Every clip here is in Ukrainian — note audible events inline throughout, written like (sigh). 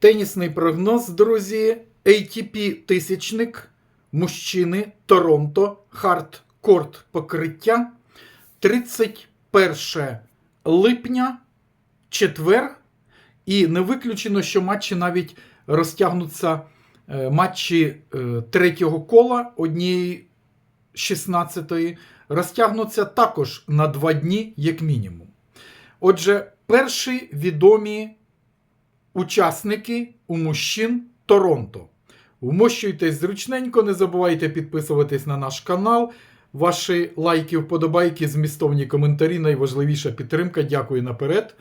Тенісний прогноз, друзі. ATP тисячник мужчини Торонто хардкорт покриття 31 липня, четвер. І не виключено, що матчі навіть розтягнуться е, матчі е, третього кола однієї 16-ї, розтягнуться також на два дні, як мінімум. Отже, перші відомі учасники у мужчин Торонто. Вмощуйтесь зручненько, не забувайте підписуватись на наш канал. Ваші лайки, вподобайки, змістовні коментарі найважливіша підтримка. Дякую наперед.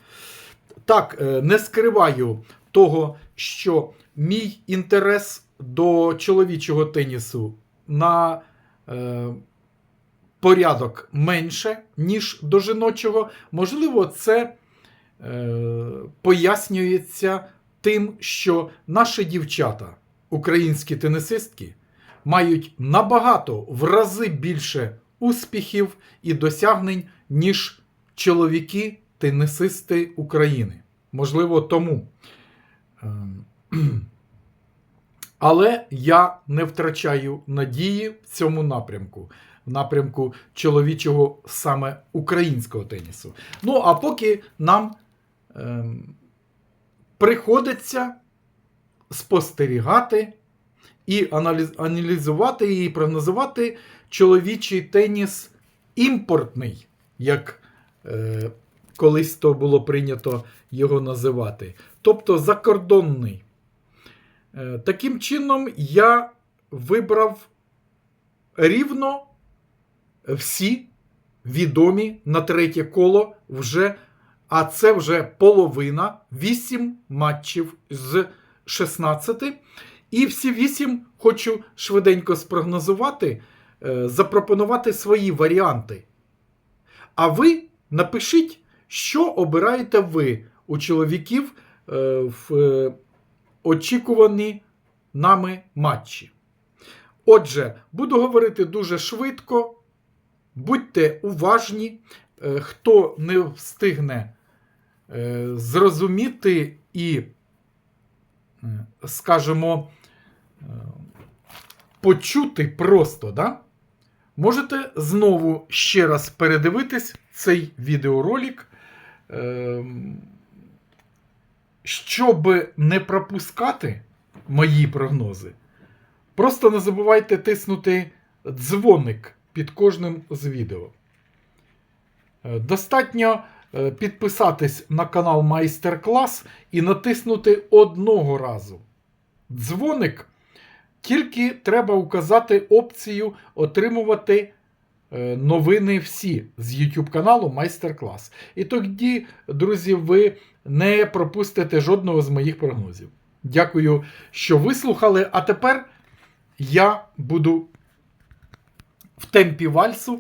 Так, е, не скриваю того, що мій інтерес до чоловічого тенісу на е, порядок менше, ніж до жіночого. Можливо, це пояснюється тим, що наші дівчата, українські тенісистки, мають набагато в рази більше успіхів і досягнень, ніж чоловіки тенісисти України. Можливо, тому. Ем, (clears throat) Але я не втрачаю надії в цьому напрямку, в напрямку чоловічого саме українського тенісу. Ну, а поки нам приходиться спостерігати і аналіз, аналізувати і прогнозувати чоловічий теніс імпортний, як е, колись то було прийнято його називати. Тобто закордонний. Е, Таким чином, я вибрав рівно всі відомі на третє коло вже, а це вже половина, 8 матчів з 16. І всі 8 хочу швиденько спрогнозувати, е, запропонувати свої варіанти. А ви напишіть, що обираєте ви у чоловіків е, в е, очікувані нами матчі. Отже, буду говорити дуже швидко. Будьте уважні, хто не встигне зрозуміти і, е, скажімо, е, почути просто, да? можете знову ще раз передивитись цей відеоролик. Щоб не пропускати мої прогнози, просто не забувайте тиснути дзвоник під кожним з відео. Е, Достатньо е, підписатись на канал Майстер-клас і натиснути одного разу. Дзвоник тільки треба указати опцію отримувати е, новини всі з YouTube каналу Майстер-клас. І тоді, друзі, ви не пропустите жодного з моїх прогнозів. Дякую, що вислухали. А тепер я буду в темпі вальсу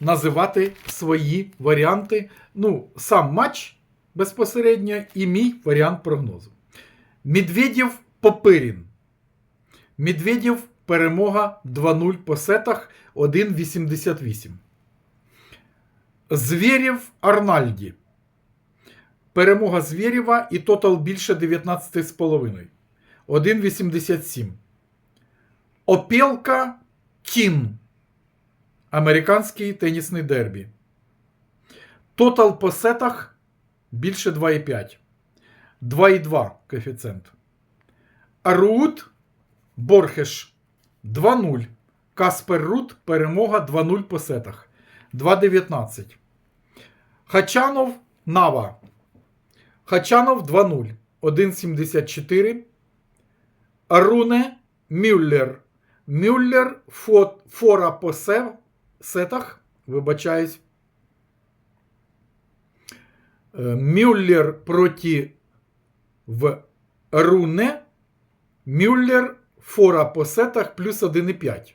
називати свої варіанти. Ну, сам матч безпосередньо і мій варіант прогнозу. Медведєв Попирін. Медведєв перемога 2-0 по сетах 1,88. Звєрєв Арнальді. Перемога Звєрєва і тотал більше 19,5. 1,87. Опілка Кін. Американський тенісний дербі. Тотал по сетах більше 2,5. 2,2 коефіцієнт. Арут Борхеш 2-0. Каспер Рут перемога 2-0 по сетах. 2,19. Хачанов Нава. Хачанов 2-0. 1,74. Аруне Мюллер. Мюллер фо, фора по се, сетах. Вибачаюсь. Е, Мюллер проти в Руне. Мюллер фора по сетах плюс 1,5.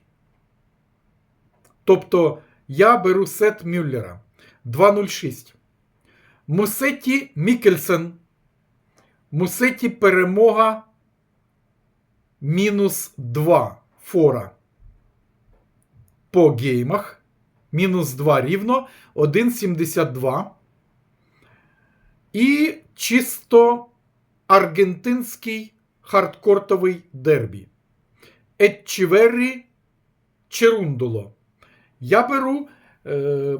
Тобто я беру сет Мюллера 2,06. Мусеті Мікельсен. Мусеті перемога мінус 2 фора по геймах. Мінус 2 рівно 1,72. І чисто аргентинський хардкортовий дербі. Етчіверрі Черундоло. Я беру е,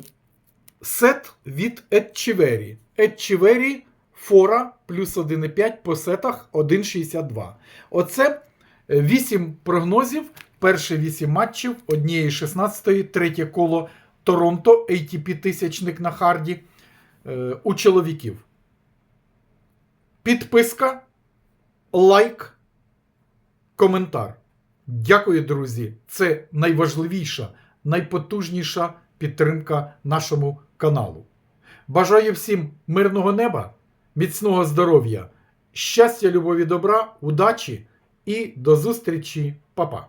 сет від Етчівері. Етчівері фора плюс 1,5 по сетах 1,62. Оце 8 прогнозів. Перші 8 матчів однієї 16 третє коло Торонто ATP тисячник на харді е, у чоловіків. Підписка, лайк, коментар. Дякую, друзі. Це найважливіша, найпотужніша підтримка нашому каналу. Бажаю всім мирного неба, міцного здоров'я, щастя, любові, добра, удачі і до зустрічі, Па-па!